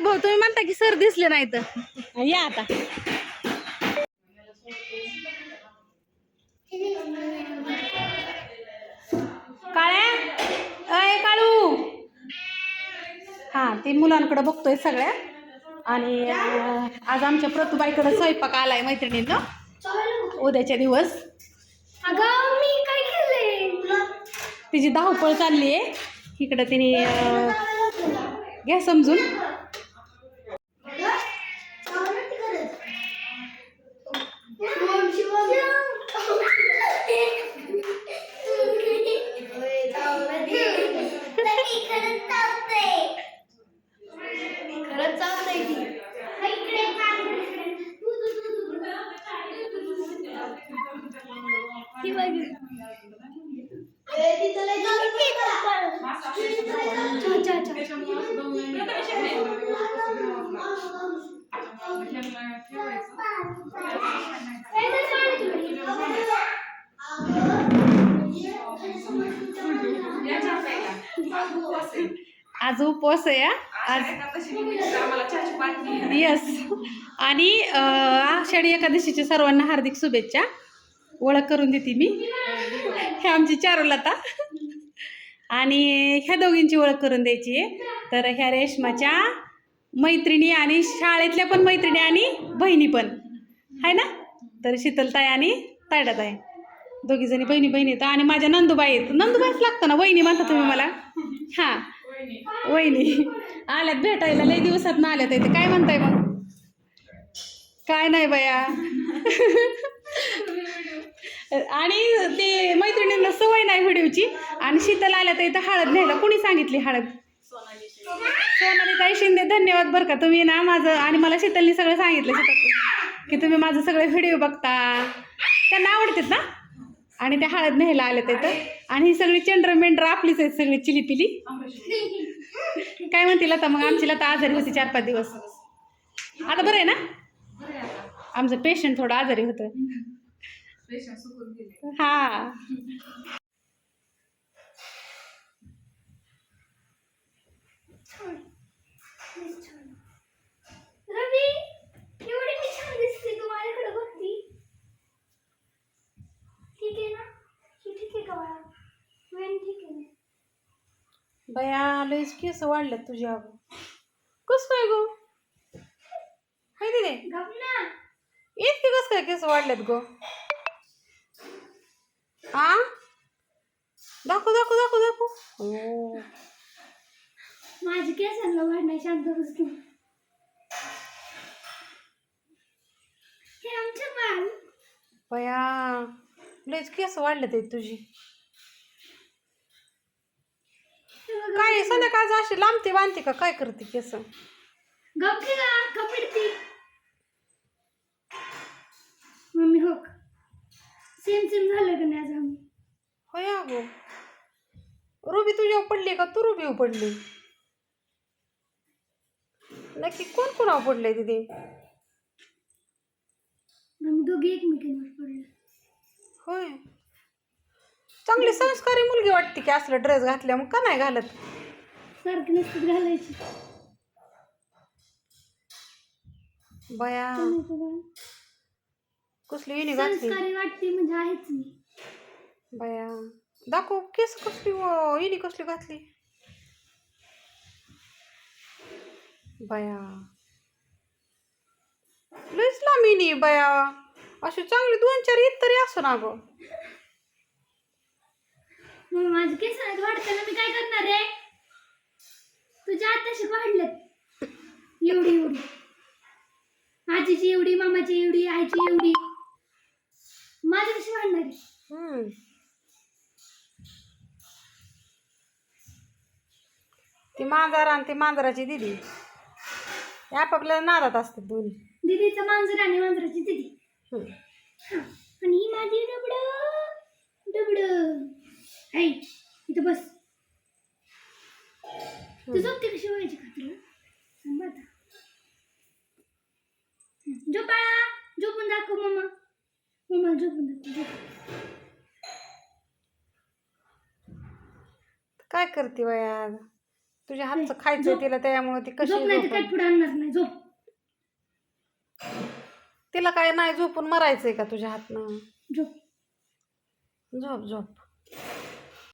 की सर दिसले नाही तर या आता. काळ्या? अय काळू. हा ते मुलांकडे बघतोय सगळ्या. आणि आज आमच्या प्रतिबाईकडे स्वयंपाक आलाय मैत्रिणींना. उद्याच्या दिवस. अगं मी काय केलंय? तिची धावपळ चालली आहे इकडं तिने घ्या समजून. आज उपवास आहे येस आणि आषाढी एकादशीच्या सर्वांना हार्दिक शुभेच्छा. ओळख करून देते मी. हे आमची चारुलता आणि ह्या दोघींची ओळख करून द्यायची आहे. तर ह्या रेशमाच्या मैत्रिणी आणि शाळेतल्या पण मैत्रिणी आणि बहिणी पण. आहे ना? तर शीतलताई आणि तायडाताई. दोघी जणी बहिणी बहिणी आहेत. आणि माझ्या नंदुबाई आहेत. नंदुबाईच लागतं ना? वहिनी म्हणता तुम्ही मला? हां. वहिनी. आल्यात भेटायला लई दिवसात ना आल्यात इथे. काय म्हणताय मग? काय नाही बया. आणि ते मैत्रिणींना सवय नाही व्हिडिओची. आणि शीतल आल्या तर इथं हळद न्यायला. कोणी सांगितली हळद? सोनालीताई शिंदे धन्यवाद बरं का. तुम्ही ना माझं आणि मला शीतलने सगळं सांगितलं शीतल. की तुम्ही माझं सगळे व्हिडिओ बघता. त्यांना आवडतात ना? आणि त्या हळद न्यायला आल्या तिथं आणि ही सगळी चंद्र मेंढर आपलीच आहेत सगळी चिली पिली. काय म्हणतील आता मग आमची लता आजारी होती चार पाच दिवस. आता बरं आहे ना? आमचं पेशंट थोडं आजारी होतं. हा रवी एवढी मी छान दिसते तू माझ्याकडे बघती ठीक आहे ना ही ठीक आहे का बाळा वेण ठीक आहे ना बया लईच केस वाढल्यात तुझ्या अगं. कस काय गो? गप ना इतके कस काय केस वाढल्यात गो? हा दाखव दाखव दाखव दाखव. हो माझी केसांना वाढणार शांत बस तू. हे आमचं बाळ. बया लईच केस वाढल्यात आहेत तुझी. काय संध्याकाळचं अशी लांबते बांधते का? काय करते केस? गप की कपिडती मम्मी हो सेम सेम झालं का नाही आज आम्ही? होय अगो. रुबी तुझ्यावर पडली का? तू रुबीवर पडली. नक्की कोण कोणावर पडलंय तिथे? आम्ही दोघे एकमेकांवर पडलो. होय. चांगली संस्कारी मुलगी वाटते की असलं ड्रेस घातल्या मग का नाही घालत? सारखं नसतं घालायची. बया? कसली युनी घातली? संस्कारी वाटते म्हणजे आहेच मी. बया. दाखव केस कसली युनी कसली घातली? बया. लईच लांब युनी बया. अशी चांगली दोन चार ईद तरी असो ना गं मग माझे केस आहेत वाढताना मी काय करणार आहे तुझ्या आत्याशी वाढलेत. एवढी एवढी. आजीची एवढी मामाची एवढी आईची एवढी. माझी कशी वाढणार आहे. ती मांजर आणि ती मांजराची दिदी. आपापल्या नादात असतात दोन्ही. दीदीचं मांजर आणि मांजराची दीदी. आणि ही माझी डबड. डबड. ऐ इथं बस. तू झोपते कशी व्हायची का तुला सांग आता. झोप बाळा. झोपून दाखव मम्मा मम्मा झोपून दाखव. काय करते वया तुझ्या हातचं खायचंय झोप. तिला त्यामुळे ती कशी झोप नाही तर? काय पुढे आणणार नाही. झोप. तिला काय नाही झोपून मरायचंय का तुझ्या हातनं? झोप. झोप झोप.